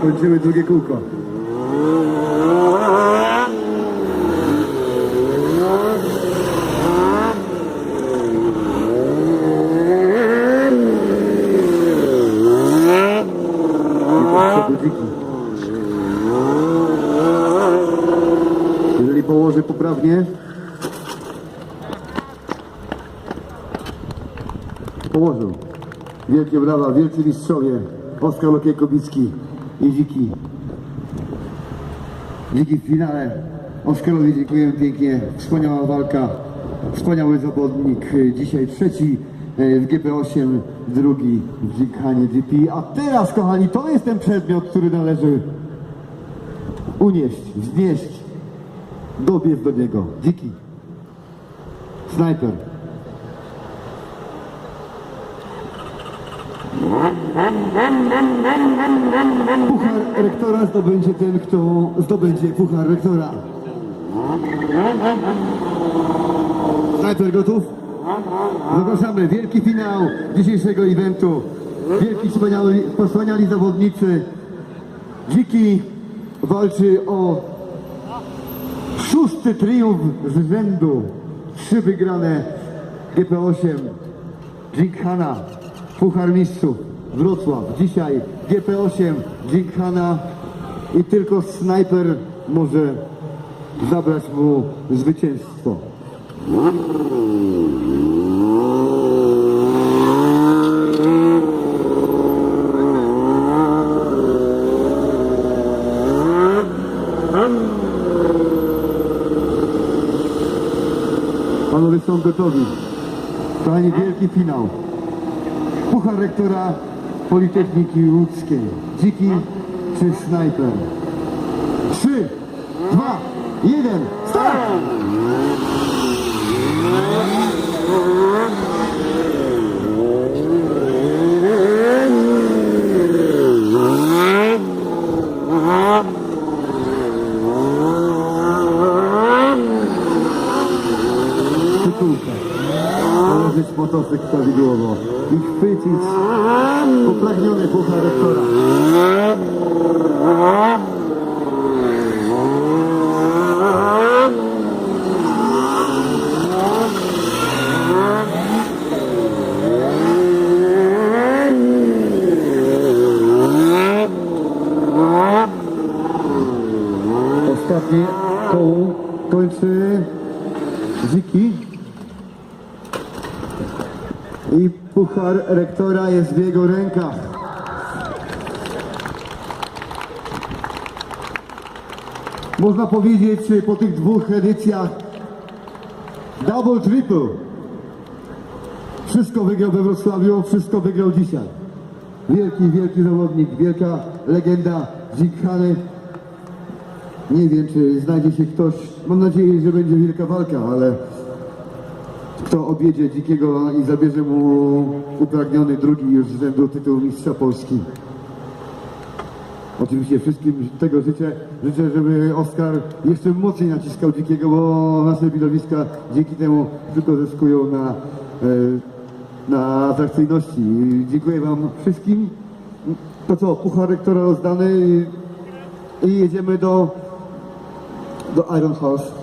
Kończymy drugie kółko. I do dziki. Jeżeli położę poprawnie, położył. Wielkie brawa, wielcy mistrzowie, Oskar Lokiej-Kobicki i Dziki. Dziki w finale. Oskarowi dziękuję pięknie. Wspaniała walka, wspaniały zawodnik. Dzisiaj trzeci w GP8, drugi w Dzikhanie GP. A teraz, kochani, to jest ten przedmiot, który należy unieść, wznieść, dobiec do niego. Dziki. Snajper. Puchar rektora zdobędzie ten, kto zdobędzie puchar rektora. Snajper gotów? Zapraszamy, wielki finał dzisiejszego eventu. Wielki wspaniali, wspaniali zawodnicy. Dziki walczy o szósty triumf z rzędu. Trzy wygrane GP8. Dżinkhana, Puchar Mistrzów, Wrocław. Dzisiaj GP8, Dżinkhana i tylko snajper może zabrać mu zwycięstwo. Panowie są gotowi. Kochani, wielki finał. Puchar rektora Politechniki Łódzkiej. Dziki czy snajper? Trzy, dwa, jeden, start! Tytułka. Położyć motocykl prawidłowo i chwycić upragniony puchar rektora. Ostatnie koło kończy Ziki. I puchar rektora jest w jego rękach. Można powiedzieć po tych dwóch edycjach double, triple. Wszystko wygrał we Wrocławiu, wszystko wygrał dzisiaj. Wielki, wielki zawodnik, wielka legenda Dzikhany. Nie wiem, czy znajdzie się ktoś, mam nadzieję, że będzie wielka walka, ale kto objedzie Dzikiego i zabierze mu upragniony drugi już z rzędu tytuł mistrza Polski. Oczywiście wszystkim tego życzę, życzę, żeby Oskar jeszcze mocniej naciskał Dzikiego, bo nasze widowiska dzięki temu tylko zyskują na, e, na atrakcyjności. Dziękuję Wam wszystkim. To co, puchar rektora rozdany i, jedziemy do, do Iron Horse.